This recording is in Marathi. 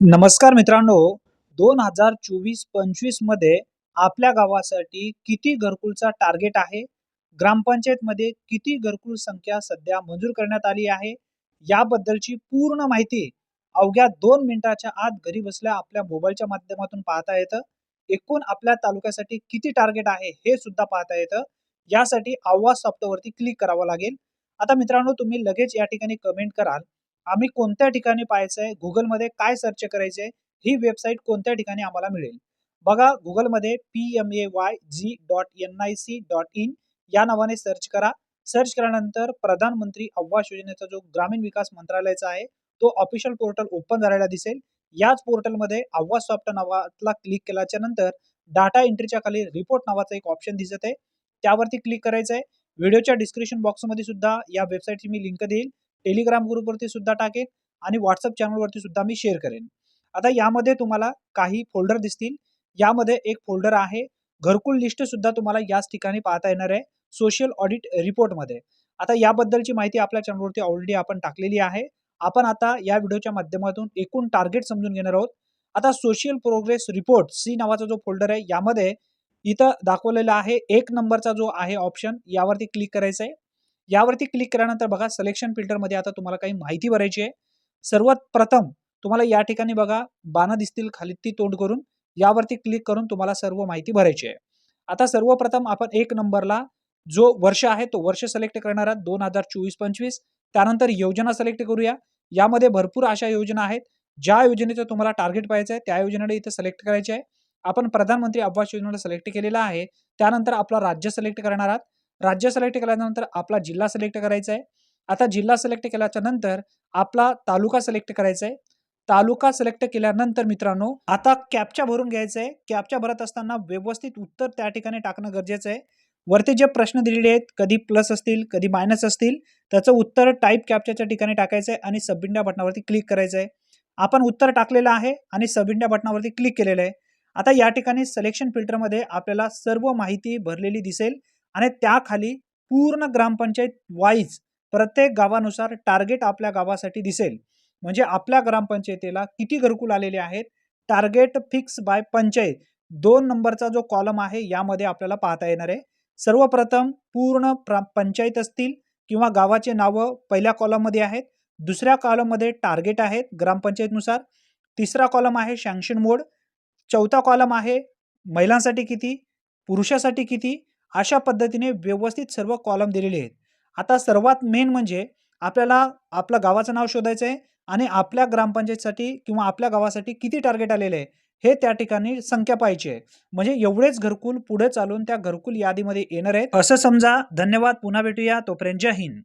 नमस्कार मित्रांनो. दोन हजार चोवीस पंचवीसमध्ये आपल्या गावासाठी किती घरकुलचा टार्गेट आहे? ग्रामपंचायतमध्ये किती घरकुल संख्या सध्या मंजूर करण्यात आली आहे? याबद्दलची पूर्ण माहिती अवघ्या दोन मिनिटाच्या आत घरी बसल्या आपल्या मोबाईलच्या माध्यमातून पाहता येतं. एकूण आपल्या तालुक्यासाठी किती टार्गेट आहे हे सुद्धा पाहता येतं. यासाठी आवाज सॉफ्टवरती क्लिक करावं लागेल. आता मित्रांनो तुम्ही लगेच या ठिकाणी कमेंट कराल. आम्ही कोणत्या ठिकाणी पाहायचं आहे गुगलमध्ये काय सर्च करायचंय ही वेबसाईट कोणत्या ठिकाणी आम्हाला मिळेल? बघा गुगलमध्ये P M A Y G dot N I C dot in या नावाने सर्च करा. सर्च केल्यानंतर प्रधानमंत्री आवास योजनेचा जो ग्रामीण विकास मंत्रालयाचा आहे तो ऑफिशियल पोर्टल ओपन झालेला दिसेल. याच पोर्टलमध्ये आवास सॉफ्ट नावातला क्लिक केल्याच्यानंतर डाटा एंट्रीच्या खाली रिपोर्ट नावाचा एक ऑप्शन दिसत आहे. त्यावरती क्लिक करायचं आहे व्हिडिओच्या डिस्क्रिप्शन बॉक्समध्ये सुद्धा या वेबसाईटची मी लिंक देईल. टेलिग्राम ग्रुपवरती सुद्धा टाकेन आणि व्हॉट्सअप चॅनलवरती सुद्धा मी शेअर करेन. आता यामध्ये तुम्हाला काही फोल्डर दिसतील. यामध्ये एक फोल्डर आहे. घरकुल लिस्ट सुद्धा तुम्हाला याच ठिकाणी पाहता येणार आहे. सोशल ऑडिट रिपोर्टमध्ये आता याबद्दलची माहिती आपल्या चॅनलवरती ऑलरेडी आपण टाकलेली आहे. आपण आता या व्हिडिओच्या माध्यमातून एकूण टार्गेट समजून घेणार आहोत. आता सोशल प्रोग्रेस रिपोर्ट सी नावाचा जो फोल्डर आहे यामध्ये इथं दाखवलेला आहे. एक नंबरचा जो आहे ऑप्शन यावरती क्लिक करायचं आहे यावरती क्लिक केल्यानंतर बघा सिलेक्शन फिल्टरमध्ये आता तुम्हाला काही माहिती भरायची आहे. सर्वात प्रथम तुम्हाला या ठिकाणी बघा बाणं दिसतील खाली ती तोंड करून. यावरती क्लिक करून तुम्हाला सर्व माहिती भरायची आहे. आता सर्वप्रथम आपण एक नंबरला जो वर्ष आहे तो वर्ष सिलेक्ट करणार आहात दोन हजार चोवीस पंचवीस. त्यानंतर योजना सिलेक्ट करूया. यामध्ये भरपूर अशा योजना आहेत ज्या योजनेचं तुम्हाला टार्गेट पाहिजे आहे त्या योजनेला इथं सिलेक्ट करायचे आहे. आपण प्रधानमंत्री आवास योजनेला सिलेक्ट केलेला आहे. त्यानंतर आपला राज्य सिलेक्ट करणार आहात. राज्य सिलेक्ट केल्यानंतर आपला जिल्हा सिलेक्ट करायचा आहे. आता जिल्हा सिलेक्ट केल्याच्यानंतर आपला तालुका सिलेक्ट करायचा आहे. तालुका सिलेक्ट केल्यानंतर मित्रांनो आता कॅपच्या भरून घ्यायचं आहे. कॅपच्या भरत असताना व्यवस्थित उत्तर त्या ठिकाणी टाकणं गरजेचं आहे. वरती जे प्रश्न दिलेले आहेत कधी प्लस असतील कधी मायनस असतील त्याचं उत्तर टाईप कॅपच्या ठिकाणी टाकायचं आहे आणि सबमिट बटनावरती क्लिक करायचं आहे. आपण उत्तर टाकलेलं आहे आणि सबमिट बटनावरती क्लिक केलेलं आहे. आता या ठिकाणी सिलेक्शन फिल्टरमध्ये आपल्याला सर्व माहिती भरलेली दिसेल. आणि त्याखाली पूर्ण ग्रामपंचायत वाईज प्रत्येक गावानुसार टार्गेट आपल्या गावासाठी दिसेल. म्हणजे आपल्या ग्रामपंचायतीला किती घरकुल आलेले आहेत? Target fix by panchayat. दोन नंबरचा जो कॉलम आहे यामध्ये आपल्याला पाहता येणार आहे. सर्वप्रथम पूर्ण प्र पंचायत असतील किंवा गावाचे नावं पहिल्या कॉलममध्ये आहेत. दुसऱ्या कॉलममध्ये टार्गेट आहेत ग्रामपंचायतनुसार. तिसरा कॉलम आहे शँक्शन मोड चौथा कॉलम आहे महिलांसाठी किती? पुरुषासाठी किती? अशा पद्धतीने व्यवस्थित सर्व कॉलम दिलेले आहेत. आता सर्वात मेन म्हणजे आपल्याला आपल्या गावाचं नाव शोधायचं आहे आणि आपल्या ग्रामपंचायतसाठी किंवा आपल्या गावासाठी किती टार्गेट आलेले आहे हे त्या ठिकाणी संख्या पाहिजे म्हणजे एवढेच घरकुल पुढे चालून त्या घरकुल यादीमध्ये येणार आहेत. असं समजा धन्यवाद पुन्हा भेटूया. तोपर्यंत जय हिंद.